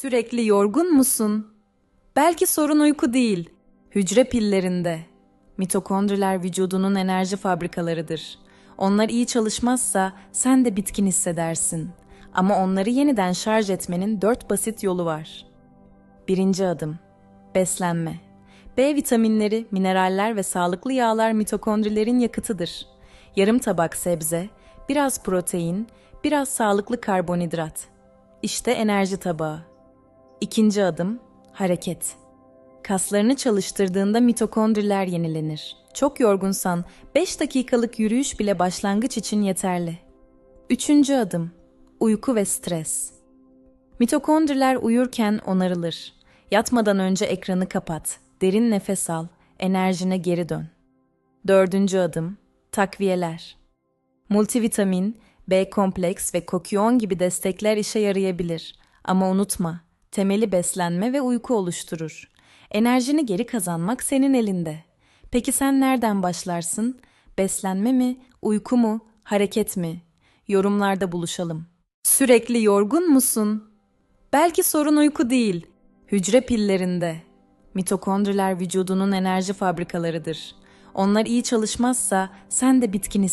Sürekli yorgun musun? Belki sorun uyku değil, hücre pillerinde. Mitokondriler vücudunun enerji fabrikalarıdır. Onlar iyi çalışmazsa sen de bitkin hissedersin. Ama onları yeniden şarj etmenin dört basit yolu var. Birinci adım. Beslenme. B vitaminleri, mineraller ve sağlıklı yağlar mitokondrilerin yakıtıdır. Yarım tabak sebze, biraz protein, biraz sağlıklı karbonhidrat. İşte enerji tabağı. İkinci adım hareket. Kaslarını çalıştırdığında mitokondriler yenilenir. Çok yorgunsan 5 dakikalık yürüyüş bile başlangıç için yeterli. Üçüncü adım uyku ve stres. Mitokondriler uyurken onarılır. Yatmadan önce ekranı kapat, derin nefes al, enerjine geri dön. Dördüncü adım takviyeler. Multivitamin, B kompleks ve kokyon gibi destekler işe yarayabilir. Ama unutma, temeli beslenme ve uyku oluşturur. Enerjini geri kazanmak senin elinde. Peki sen nereden başlarsın? Beslenme mi, uyku mu, hareket mi? Yorumlarda buluşalım. Sürekli yorgun musun? Belki sorun uyku değil, hücre pillerinde. Mitokondriler vücudunun enerji fabrikalarıdır. Onlar iyi çalışmazsa sen de bitkin hissedersin.